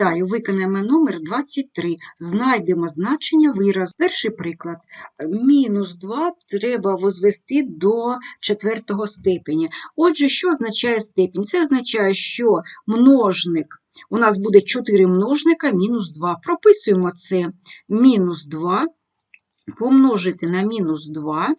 Вітаю! Виконаємо номер 23. Знайдемо значення виразу. Перший приклад. Мінус 2 треба возвести до четвертого степені. Отже, що означає степінь? Це означає, що множник, у нас буде 4 множника мінус 2. Прописуємо це мінус 2. Помножити на мінус 2,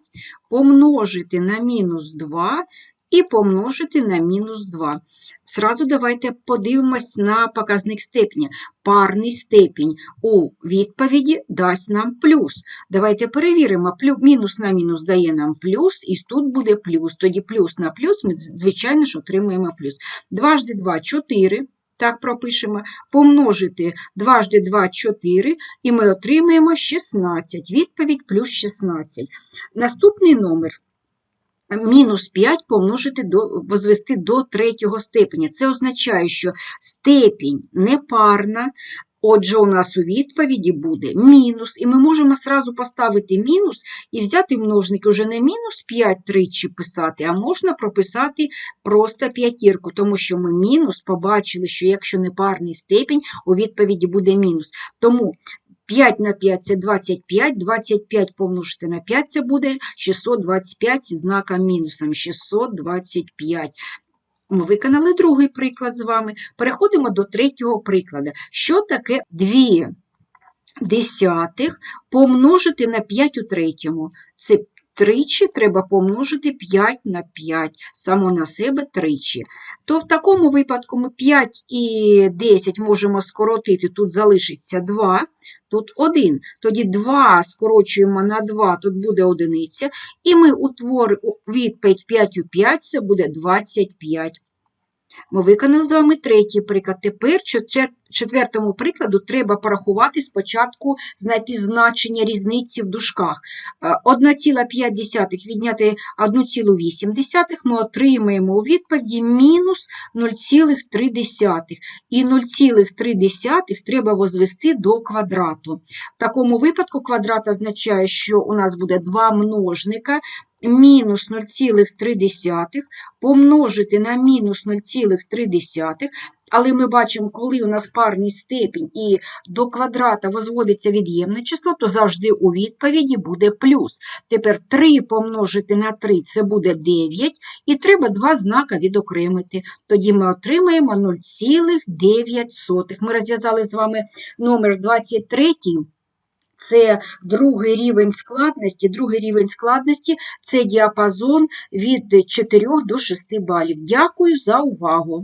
помножити на мінус 2 і помножити на мінус 2. Зразу давайте подивимось на показник степеня. Парний степінь у відповіді дасть нам плюс. Давайте перевіримо, мінус на мінус дає нам плюс, і тут буде плюс. Тоді плюс на плюс ми, звичайно ж, отримуємо плюс. Дважди 2 – 4. Так пропишемо. Помножити дважди 2 – 4, і ми отримаємо 16. Відповідь плюс 16. Наступний номер мінус 5 помножити до, возвести до третього степеня. Це означає, що степінь непарна, отже, у нас у відповіді буде мінус, і ми можемо сразу поставити мінус і взяти множник уже не мінус 5 тричі писати, а можна прописати просто п'ятірку, тому що ми мінус побачили, що якщо непарний степінь, у відповіді буде мінус. Тому 5 на 5 – це 25, 25 помножити на 5 – це буде 625 зі знаком мінусом, 625. Ми виконали другий приклад з вами. Переходимо до третього прикладу. Що таке 2 десятих помножити на 5 у третьому? Це тричі треба помножити 5 на 5, само на себе тричі. То в такому випадку ми 5 і 10 можемо скоротити, тут залишиться 2, тут 1. Тоді 2 скорочуємо на 2, тут буде одиниця, і ми утворимо відповідь 5 у 5, це буде 25. Ми виконали з вами третій приклад. Тепер четвертому прикладу треба порахувати спочатку, знайти значення різниці в дужках. Е, 1,5 відняти 1,8 ми отримаємо у відповіді мінус 0,3. І 0,3 треба возвести до квадрату. В такому випадку квадрат означає, що у нас буде два множника, мінус 0,3 помножити на мінус 0,3, але ми бачимо, коли у нас парний степінь і до квадрата возводиться від'ємне число, то завжди у відповіді буде плюс. Тепер 3 помножити на 3 – це буде 9, і треба два знака відокремити. Тоді ми отримаємо 0,9. Ми розв'язали з вами номер 23. Це другий рівень складності. Другий рівень складності – це діапазон від 4 до 6 балів. Дякую за увагу!